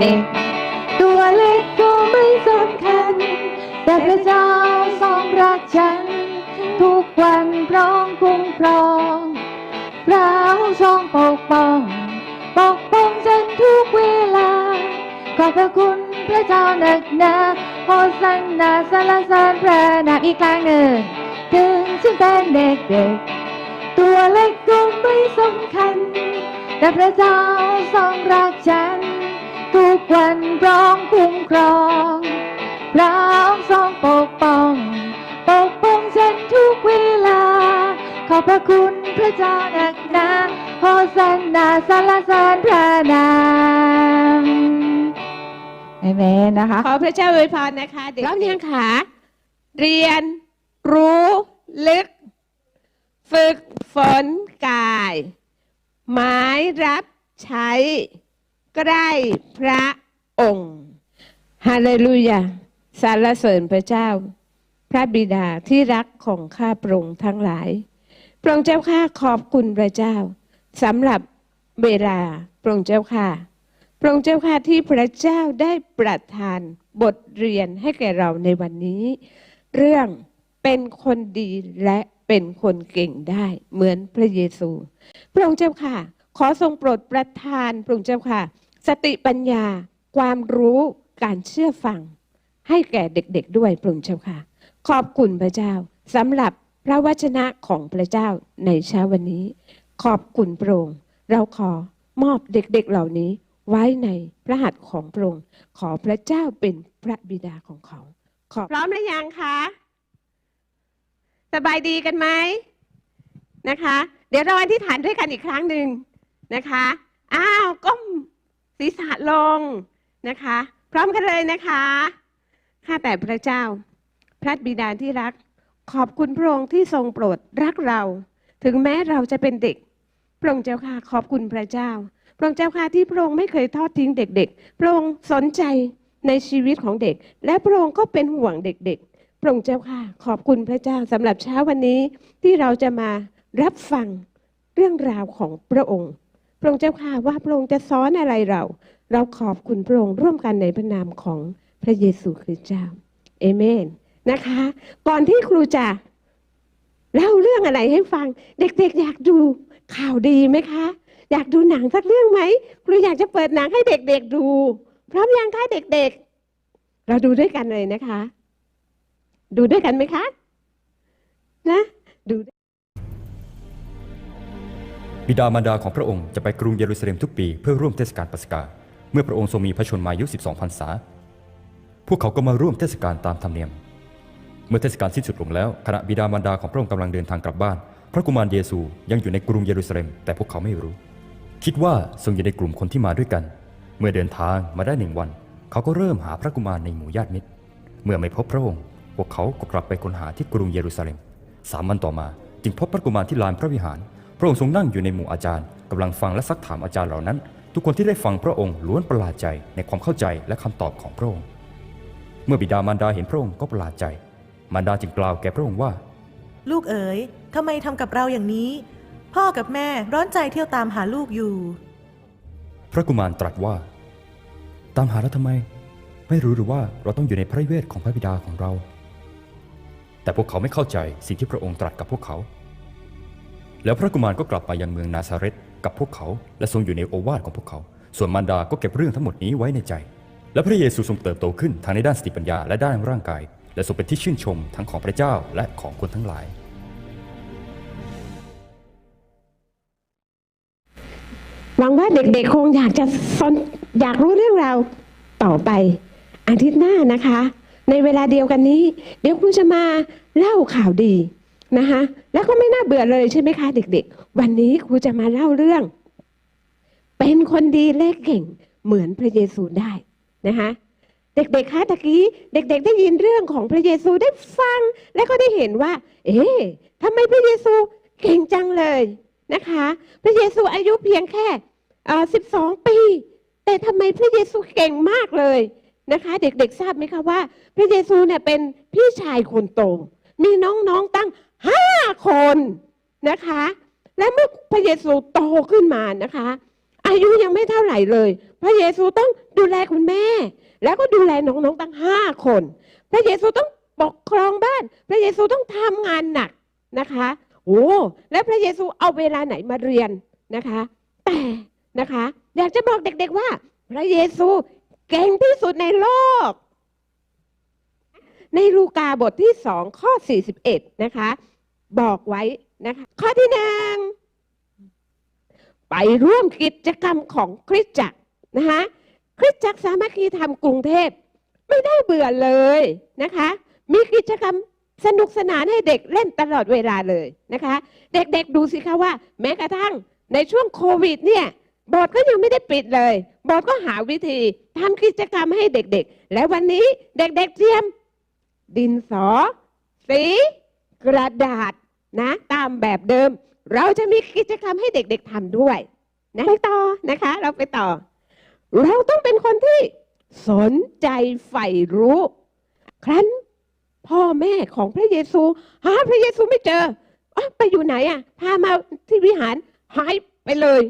เด็ก ตัวเล็กก็ไม่สำคัญ แต่พระเจ้าทรงรักฉัน ทุกวันพร้อมคุ้มครองพระองค์ทรงปกป้อง ปกป้องฉันทุกเวลา ขอบพระคุณพระเจ้าหนักหนาโอสันนาสรรเสริญพระนามอีกครั้งหนึ่ง ถึงฉันเป็นเด็กๆ ตัวเล็กก็ไม่สำคัญ แต่พระเจ้าทรงรักฉัน ทุกวันพร้อมคุ้มครองพระองค์ทรงปกป้อง ปกป้องฉันทุกเวลา ขอบพระคุณพระเจ้าหนักหนาโอสันนาสรรเสริญพระนามเอเมนนะคะ ขอพระเจ้าอวยพรนะคะ เด็กพร้อมยังคะเรียนรู้ลึก ฝึกฝนกาย หมายรับใช้ ใกล้พระองค์ฮาเลลูยาสรรเสริญพระเจ้า พระบิดาที่รักของข้าพระองค์ทั้งหลายพระองค์เจ้าข้าขอบคุณพระเจ้าสำหรับเวลาพระองค์เจ้าค่ะพระองค์เจ้าค่ะที่พระเจ้าได้ประทานบทเรียนให้แก่เราในวันนี้ เรื่องเป็นคนดีและเป็นคนเก่งได้เหมือนพระเยซู พระองค์เจ้าค่ะ ขอทรงโปรดประทานพระองค์เจ้าค่ะ สติปัญญาความรู้การเชื่อฟัง ให้แก่เด็กๆด้วยพระองค์เจ้าค่ะ ขอบคุณพระเจ้าสำหรับพระวจนะของพระเจ้าในเช้าวันนี้ ขอบคุณพระองค์เราขอมอบเด็กๆเหล่านี้ไว้ในพระหัตถ์ของพระองค์ขอพระเจ้าเป็นพระบิดาของเขาขอพร้อมหรือยังคะสบายดีกันไหมนะคะ เดี๋ยวเราอธิษฐานด้วยกันอีกครั้งหนึ่ง นะคะอ้าวก้มศีรษะลงนะคะ พร้อมกันเลยนะคะข้าแต่พระเจ้า พระบิดาที่รัก ขอบคุณพระองค์ที่ทรงโปรดรักเรา ถึงแม้เราจะเป็นเด็ก พระองค์เจ้าค่ะขอบคุณพระเจ้า พระองค์เจ้าค่ะที่พระองค์ไม่เคยทอดทิ้งเด็ก ๆ พระองค์สนใจในชีวิตของเด็ก และพระองค์ก็เป็นห่วงเด็ก ๆ พระองค์เจ้าค่ะ ขอบคุณพระเจ้าสำหรับเช้าวันนี้ที่เราจะมารับฟังเรื่องราวของพระองค์ พระองค์เจ้าค่ะว่าพระองค์จะสอนอะไรเรา เราขอบคุณพระองค์ร่วมกันในพระนามของพระเยซูคริสต์เจ้าเอเมนนะคะ ก่อนที่ครูจะเล่าเรื่องอะไรให้ฟัง เด็กๆ อยากดูข่าวดีไหมคะ อยากดูหนังสักเรื่องไหมครูอยากจะเปิดหนังให้เด็กๆดู พร้อมยังคะเด็กๆ เราดูด้วยกันเลยนะคะ ดูด้วยกันไหมคะ นะ ดู บิดามารดาของพระองค์จะไปกรุงเยรูซาเล็มทุกปีเพื่อร่วมเทศกาลปัสกา เมื่อพระองค์ทรงมีพระชนมายุ 12พรรษา พวกเขาก็มาร่วมเทศกาลตามธรรมเนียม เมื่อเทศกาลสิ้นสุดลงแล้วขณะบิดามารดาของพระองค์กำลังเดินทางกลับบ้าน พระกุมารเยซูยังอยู่ในกรุงเยรูซาเล็มแต่พวกเขาไม่รู้ คิดว่าทรงอยู่ในกลุ่มคนที่มาด้วยกัน เมื่อเดินทางมาได้หนึ่งวัน เขาก็เริ่มหาพระกุมารในหมู่ญาติมิตร เมื่อไม่พบพระองค์ พวกเขาก็กลับไปค้นหาที่กรุงเยรูซาเล็มสามวันต่อมาจึงพบพระกุมารที่ลานพระวิหาร พระองค์ทรงนั่งอยู่ในหมู่อาจารย์กำลังฟังและซักถามอาจารย์เหล่านั้น ทุกคนที่ได้ฟังพระองค์ล้วนประหลาดใจในความเข้าใจและคำตอบของพระองค์ เมื่อบิดามารดาเห็นพระองค์ก็ประหลาดใจ มารดาจึงกล่าวแก่พระองค์ว่า ลูกเอ๋ยทำไมทำกับเราอย่างนี้ พ่อกับแม่ร้อนใจเที่ยวตามหาลูกอยู่ พระกุมารตรัสว่า ตามหาแล้วทำไม ไม่รู้หรือว่าเราต้องอยู่ในพระเวทของพระบิดาของเรา แต่พวกเขาไม่เข้าใจสิ่งที่พระองค์ตรัสกับพวกเขา แล้วพระกุมารก็กลับไปยังเมืองนาซาเรตกับพวกเขา และทรงอยู่ในโอวาทของพวกเขา ส่วนมารดาก็เก็บเรื่องทั้งหมดนี้ไว้ในใจ และพระเยซูทรงเติบโตขึ้นทั้งในด้านสติปัญญาและด้านร่างกาย และทรงเป็นที่ชื่นชมทั้งของพระเจ้าและของคนทั้งหลาย หวังว่าเด็กๆคงอยากจะสนอยากรู้เรื่องราวต่อไป อาทิตย์หน้านะคะ ในเวลาเดียวกันนี้ เดี๋ยวครูจะมาเล่าข่าวดี นะคะแล้วก็ไม่น่าเบื่อเลยใช่ไหมคะเด็ก ๆ วันนี้ครูจะมาเล่าเรื่อง เป็นคนดีและเก่งเหมือนพระเยซูได้นะคะเด็กๆคะตะกี้เด็ก ๆ ได้ยินเรื่องของพระเยซูได้ฟัง และก็ได้เห็นว่า เอ๊ะทำไมพระเยซูเก่งจังเลยนะคะ พระเยซูอายุเพียงแค่สิบสองปี แต่ทำไมพระเยซูเก่งมากเลยนะคะ เด็กๆทราบไหมคะว่า พระเยซูเนี่ยเป็นพี่ชายคนโต มีน้องๆตั้ง ห้าคนนะคะ และเมื่อพระเยซูโตขึ้นมานะคะ อายุยังไม่เท่าไหร่เลย พระเยซูต้องดูแลคุณแม่ แล้วก็ดูแลน้องๆตั้งห้าคน พระเยซูต้องปกครองบ้าน พระเยซูต้องทำงานหนักนะคะโอ้แล้วพระเยซูเอาเวลาไหนมาเรียนนะคะ แต่นะคะ อยากจะบอกเด็กๆว่า พระเยซูเก่งที่สุดในโลก ในลูกาบทที่สองข้อ 41 นะคะ บอกไว้นะคะ ข้อที่หนึ่งไปร่วมกิจกรรมของคริสตจักรนะคะคริสตจักรสามัคคีธรรมกรุงเทพไม่ได้เบื่อเลยนะคะ มีกิจกรรมสนุกสนานให้เด็กเล่นตลอดเวลาเลยนะคะ เด็กๆดูสิคะว่า แม้กระทั่งในช่วงโควิดเนี่ยโบสถ์ก็ยังไม่ได้ปิดเลยโบสถ์ก็หาวิธีทำกิจกรรมให้เด็กๆ และวันนี้เด็กๆเตรียม ดินสอ สี กระดาษนะ ตามแบบเดิม เราจะมีกิจกรรมให้เด็กๆทำด้วยนะไปต่อนะคะ เราไปต่อ เราต้องเป็นคนที่สนใจใฝ่รู้ ครั้นพ่อแม่ของพระเยซู หาพระเยซูไม่เจออไปอยู่ไหนอะ พามาที่วิหารหายไปเลย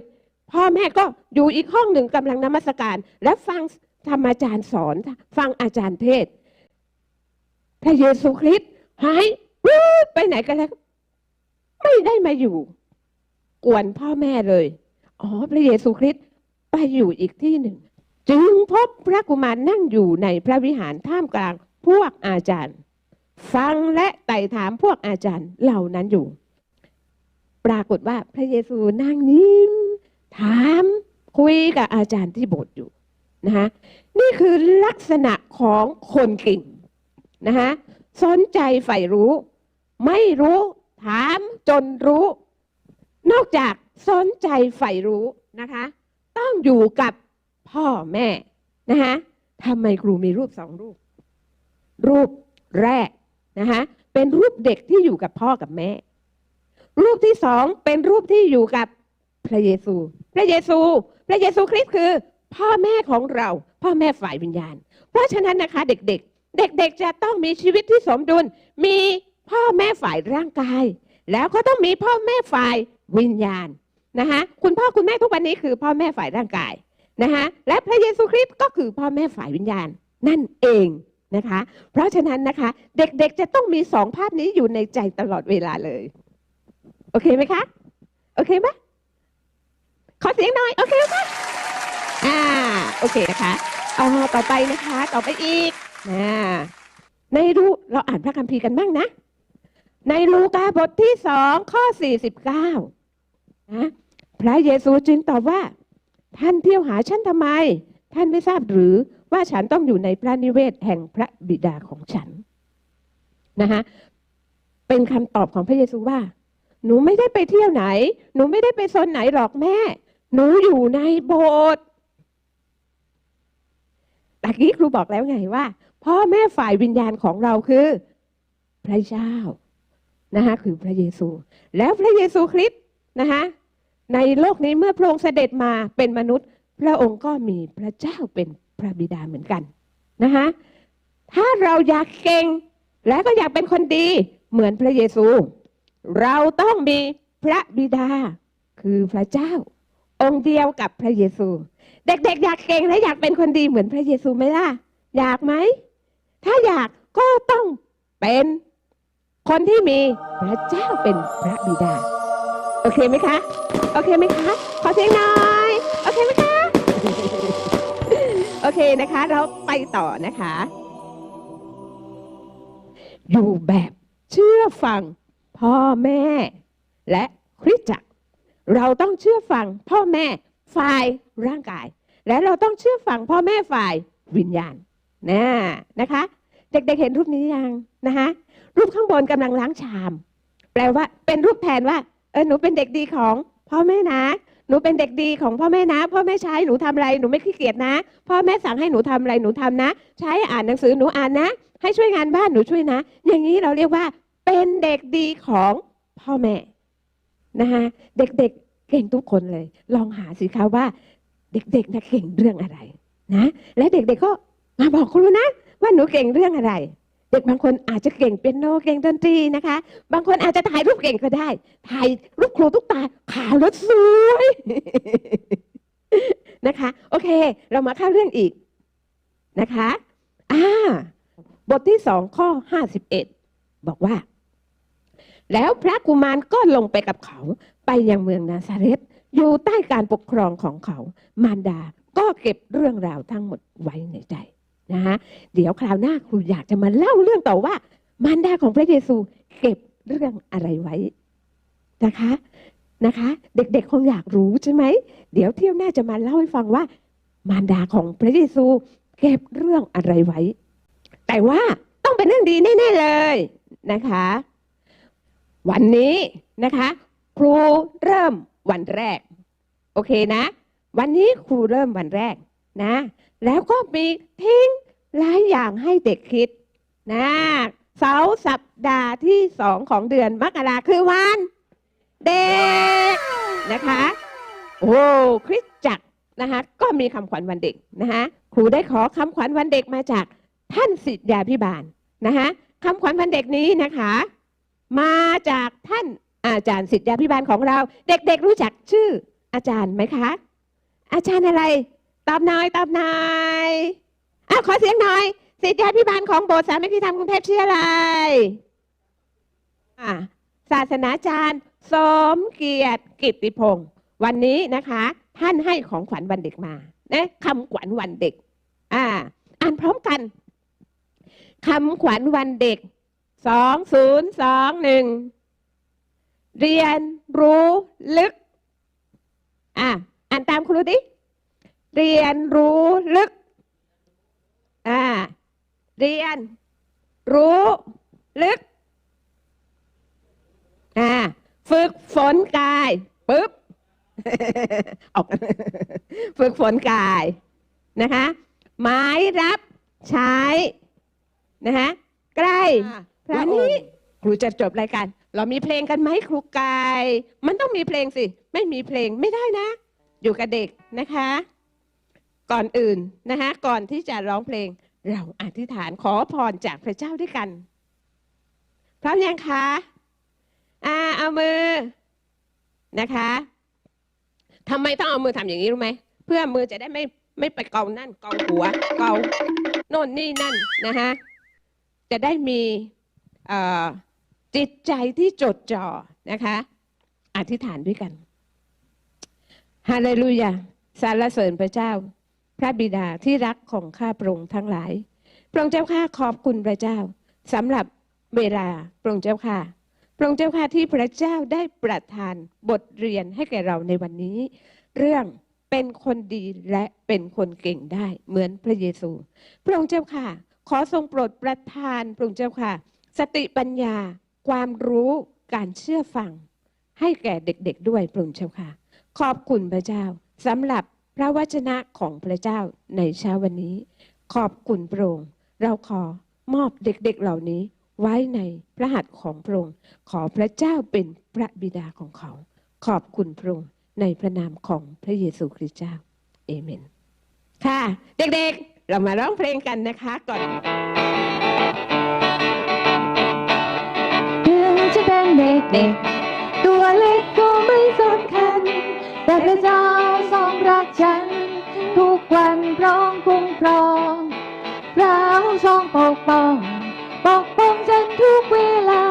พ่อแม่ก็อยู่อีกห้องหนึ่งกำลังนมัสการ และฟังธรรมอาจารย์สอน ฟังอาจารย์เทศ พระเยซูคริสต์หายไปไหนกันแล้วไม่ได้มาอยู่ กวนพ่อแม่เลย อ๋อ พระเยซูคริสต์ไปอยู่อีกที่หนึ่ง จึงพบพระกุมารนั่งอยู่ในพระวิหารท่ามกลางพวกอาจารย์ ฟังและไต่ถามพวกอาจารย์เหล่านั้นอยู่ ปรากฏว่าพระเยซูนั่งยิ้ม ถามคุยกับอาจารย์ที่โบสถ์อยู่นะคะนี่คือลักษณะของคนเก่ง นะคะสนใจใฝ่รู้ ไม่รู้ถามจนรู้ นอกจากสนใจใฝ่รู้นะคะ ต้องอยู่กับพ่อแม่นะคะทำไมครูมีรูปสองรูป รูปแรกนะคะเป็นรูปเด็กที่อยู่กับพ่อกับแม่ รูปที่สองเป็นรูปที่อยู่กับพระเยซู พระเยซู พระเยซูคริสต์คือ พ่อแม่ของเรา พ่อแม่ฝ่ายวิญญาณ เพราะฉะนั้นนะคะ เด็ก เด็กๆจะต้องมีชีวิตที่สมดุล มีพ่อแม่ฝ่ายร่างกาย แล้วก็ต้องมีพ่อแม่ฝ่ายวิญญาณนะคะคุณพ่อคุณแม่ทุกวันนี้คือพ่อแม่ฝ่ายร่างกายนะคะและพระเยซูคริสต์ก็คือพ่อแม่ฝ่ายวิญญาณนั่นเองนะคะ เพราะฉะนั้นนะคะ เด็กๆจะต้องมีสองภาพนี้อยู่ในใจตลอดเวลาเลย โอเคไหมคะโอเคไหมขอเสียงหน่อยโอเคไหมอ่าโอเคนะคะเอาต่อไปนะคะ ต่อไปอีก นะในรูเราอ่านพระคัมภีร์กันบ้างนะ ในลูกาบทที่สองข้อสี่สิบเก้านะพระเยซูจึงตอบว่า ท่านเที่ยวหาฉันทำไม ท่านไม่ทราบหรือว่าฉันต้องอยู่ในพระนิเวศแห่งพระบิดาของฉันนะคะเป็นคำตอบของพระเยซูว่า หนูไม่ได้ไปเที่ยวไหน หนูไม่ได้ไปโซนไหนหรอกแม่ หนูอยู่ในโบสถ์ตะกี้ครูบอกแล้วไงว่า พ่อแม่ฝ่ายวิญญาณของเราคือ พระเจ้านะคะคือพระเยซู แล้วพระเยซูคริสต์นะคะในโลกนี้เมื่อพระองค์เสด็จมาเป็นมนุษย์ พระองค์ก็มีพระเจ้าเป็นพระบิดาเหมือนกันนะคะถ้าเราอยากเก่งและก็อยากเป็นคนดีเหมือนพระเยซู เราต้องมีพระบิดา คือพระเจ้า องค์เดียวกับพระเยซู เด็กๆ อยากเก่งและอยากเป็นคนดีเหมือนพระเยซูไหมล่ะ อยากไหม ถ้าอยากก็ต้องเป็นคนที่มีพระเจ้าเป็นพระบิดา โอเคไหมคะ โอเคไหมคะ ขอเสียงหน่อย โอเคไหมคะ โอเคนะคะ เราไปต่อนะคะ อยู่แบบเชื่อฟังพ่อแม่ และคริสตจักร เราต้องเชื่อฟังพ่อแม่ฝ่ายร่างกาย และเราต้องเชื่อฟังพ่อแม่ฝ่ายวิญญาณ นะนะคะ เด็กๆเห็นรูปนี้ยังนะคะรูปข้างบนกำลังล้างชาม แปลว่าเป็นรูปแทนว่าเออหนูเป็นเด็กดีของพ่อแม่นะหนูเป็นเด็กดีของพ่อแม่นะ พ่อแม่ใช้หนูทำอะไรหนูไม่ขี้เกียจนะ พ่อแม่สั่งให้หนูทำอะไรหนูทำนะ ใช้อ่านหนังสือหนูอ่านนะ ให้ช่วยงานบ้านหนูช่วยนะ อย่างนี้เราเรียกว่า เป็นเด็กดีของพ่อแม่นะคะเด็กๆเก่งทุกคนเลย ลองหาสิคะว่า เด็กๆนะเก่งเรื่องอะไรนะ และเด็กๆก็ มาบอกครูนะ ว่าหนูเก่งเรื่องอะไร เด็กบางคนอาจจะเก่งเปียโนเก่งดนตรีนะคะ บางคนอาจจะถ่ายรูปเก่งก็ได้ ถ่ายรูปครูทุกตาขาวแล้วสวยนะคะ โอเค เรามาเข้าเรื่องอีกนะคะอ่าบทที่สองข้อห้าสิบเอ็ดบอกว่า แล้วพระกุมารก็ลงไปกับเขาไปยังเมืองนาซาเรตอยู่ใต้การปกครองของเขา มารดาก็เก็บเรื่องราวทั้งหมดไว้ในใจ นะคะเดี๋ยวคราวหน้าครูอยากจะมาเล่าเรื่องต่อว่า มารดาของพระเยซูเก็บเรื่องอะไรไว้นะคะนะคะ เด็กๆคงอยากรู้ใช่ไหมเดี๋ยวเที่ยวหน้าจะมาเล่าให้ฟังว่า มารดาของพระเยซูเก็บเรื่องอะไรไว้ แต่ว่าต้องเป็นเรื่องดีแน่ๆเลยนะคะ วันนี้นะคะ ครูเริ่มวันแรก โอเคนะ วันนี้ครูเริ่มวันแรก นะ แล้วก็มีทิ้งหลายอย่างให้เด็กคิดนะเสาร์สัปดาห์ที่สองของเดือนมกราคือวัน เด็กนะคะโอ้คริสจักรนะคะก็มีคำขวัญวันเด็กนะคะครูได้ขอคำขวัญวันเด็กมาจากท่านสิทธยาพิบาลนะคะคำขวัญวันเด็กนี้นะคะ มาจากท่านอาจารย์สิทธยาพิบาลของเรา เด็กๆรู้จักชื่ออาจารย์ไหมคะ อาจารย์อะไร ตอบหน่อยตอบหน่อยอ้าวขอเสียงหน่อยสิทธยาพิบาลของโบสถ์สามัคคีธรรมกรุงเทพชื่ออะไรอ่าศาสนาจารย์สมเกียรติกิติพงศ์วันนี้นะคะ ท่านให้ของขวัญวันเด็กมานะคำขวัญวันเด็ก อ่า อ่านพร้อมกันคำขวัญวันเด็กสองศูนย์สองหนึ่งเรียนรู้ลึก อะอ่านตามครูดิ เรียนรู้ลึก อ่า เรียน รู้ลึก อ่า ฝึกฝนกายปึ๊บออกฝึกฝนกายนะคะหมายรับใช้นะคะใกล้วันนี้ครูจะจบรายการเรามีเพลงกันไหมครูกาย มันต้องมีเพลงสิ ไม่มีเพลงไม่ได้นะ อยู่กับเด็กนะคะ ก่อนอื่นนะคะก่อนที่จะร้องเพลง เราอธิษฐานขอพรจากพระเจ้าด้วยกัน พร้อมยังคะอ่าเอามือนะคะทำไมต้องเอามือทำอย่างนี้รู้ไหมเพื่อมือจะได้ไม่ไม่ไปเกานั่นเกาหัวเกาโน่นนี่นั่นนะคะจะได้มีจิตใจที่จดจ่อนะคะ อธิษฐานด้วยกันฮาเลลูยาสรรเสริญพระเจ้า พระบิดาที่รักของข้าพระองค์ทั้งหลาย พระองค์เจ้าข้าขอบคุณพระเจ้าสำหรับเวลาพระองค์เจ้าข้าพระองค์เจ้าข้าที่พระเจ้าได้ประทานบทเรียนให้แก่เราในวันนี้ เรื่องเป็นคนดีและเป็นคนเก่งได้เหมือนพระเยซู พระองค์เจ้าค่ะ ขอทรงโปรดประทานพระองค์เจ้าค่ะ สติปัญญา ความรู้การเชื่อฟัง ให้แก่เด็กๆด้วยพระองค์เจ้าค่ะ ขอบคุณพระเจ้าสำหรับ พระวจนะของพระเจ้าในเช้าวันนี้ ขอบคุณพระองค์เราขอมอบเด็กๆเหล่านี้ไว้ในพระหัตถ์ของพระองค์ขอพระเจ้าเป็นพระบิดาของเขา ขอบคุณพระองค์ในพระนามของพระเยซูคริสต์เจ้าเอเมน ค่ะ เด็กๆ เรามาร้องเพลงกันนะคะก่อนถึงจะเป็นเด็กๆ ตัวเล็กก็ไม่สำคัญ แต่พระเจ้าทรงรักฉัน ทุกวันพร้อมคุ้มครองพระองค์ทรงปกป้อง ปกป้องฉันทุกเวลา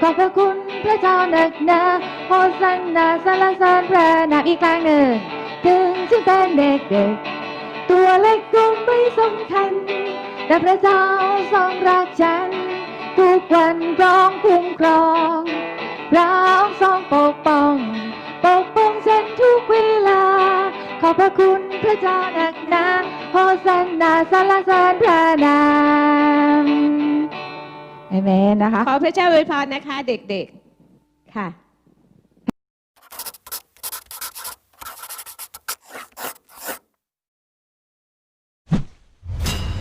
ขอบพระคุณพระเจ้าหนักหนาโฮสันนาสรรเสริญพระนามอีกครั้งหนึ่ง ถึงจะเป็นเด็กๆ ตัวเล็กก็ไม่สำคัญ แต่พระเจ้าทรงรักฉัน ทุกวันร้อมคุ้มครองพระองค์ทรงปกป้อง พระคุณพระเจ้าหนักหนาโฮสันนาสารเสริญพระนามเอเมนนะคะ ขอพระเจ้าอวยพรนะคะ เด็กๆ ค่ะ